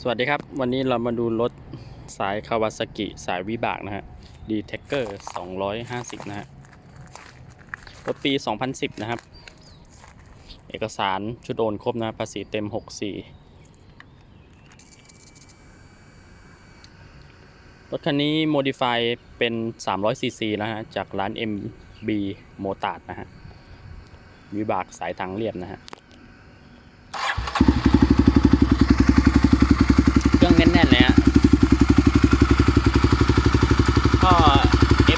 สวัสดีครับ วันนี้เรามาดูรถสายคาวาซากิสายวิบากนะฮะดีเทคเกอร์250 นะฮะรถปี 2010 นะครับ เอกสารชุดโอนครบนะภาษีเต็ม 64 รถคันนี้โมดิฟายเป็น 300cc นะฮะ จากร้าน MB โมตาดนะฮะ วิบากสายทางเรียบนะฮะ เครื่องแน่นๆเลยฮะก็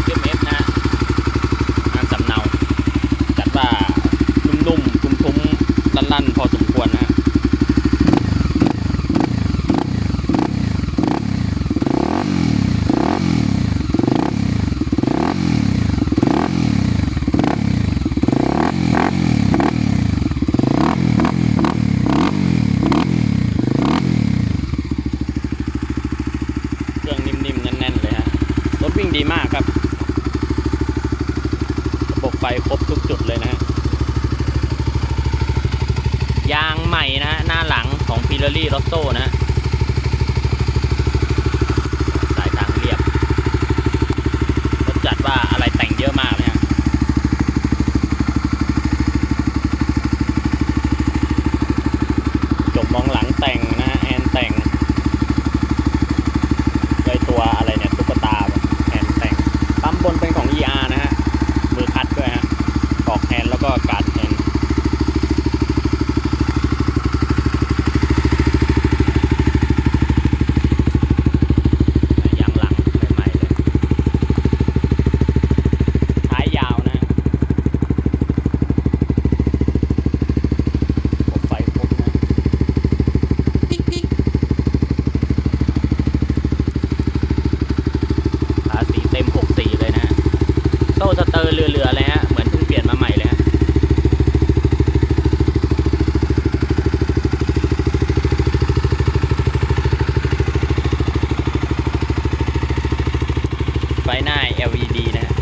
FMF นะฮะงานสำเนา จัดว่านุ่มๆ ทุ้มๆลั่นๆ พอสมควรนะฮะ เครื่องนิ่มๆ แน่นๆ เลยฮะ รถ วิ่งดีมากครับ ระบบไฟครบทุกจุดเลยนะฮะ ยางใหม่นะฮะ หน้าหลังของพิ r ล r รี่ร t โ o นะฮะสายทางเรียบรถจัดว่าอะไรแต่งเยอะมากนะฮะจบมองหลังแต่งนะฮะ แอนแต่ง เลยตัวอะไรเนี่ยตุ๊กตาแบบแฮนด์แต่งปั๊มบนเป็นของ ER นะฮะ มือคัดด้วยฮะกอกแฮนด์แล้วก็การดแฮนด์ยางหลังใหม่ๆเลย ท้ายยาวนะฮะครบไฟครบนะ ภาษีเต็ม 64 เลยนะฮะ โซ่สเตอร์เรือๆเลยฮะ เหมือนเพิ่งเปลี่ยนมาใหม่เลยฮะ ไฟหน้า LED นะฮะ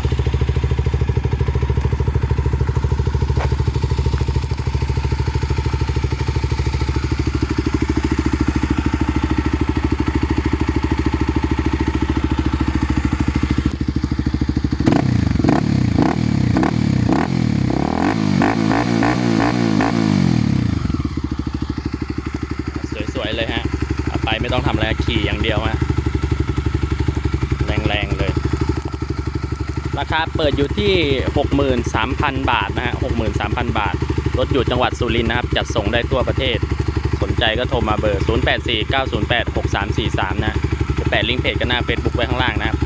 ส วยๆเลยฮะไปไม่ต้องทำอะไรขี่อย่างเดียวฮะแรงๆเลย ราคาเปิดอยู่ที่ 63,000 บาทนะฮะ63,000 บาท รถอยู่จังหวัดสุรินทร์นะครับ จัดส่งได้ทั่วประเทศ สนใจก็โทรมาเบอร์ 0849086343 นะจะแปะลิงก์เพจกันหน้า Facebook ไว้ข้างล่างนะครับ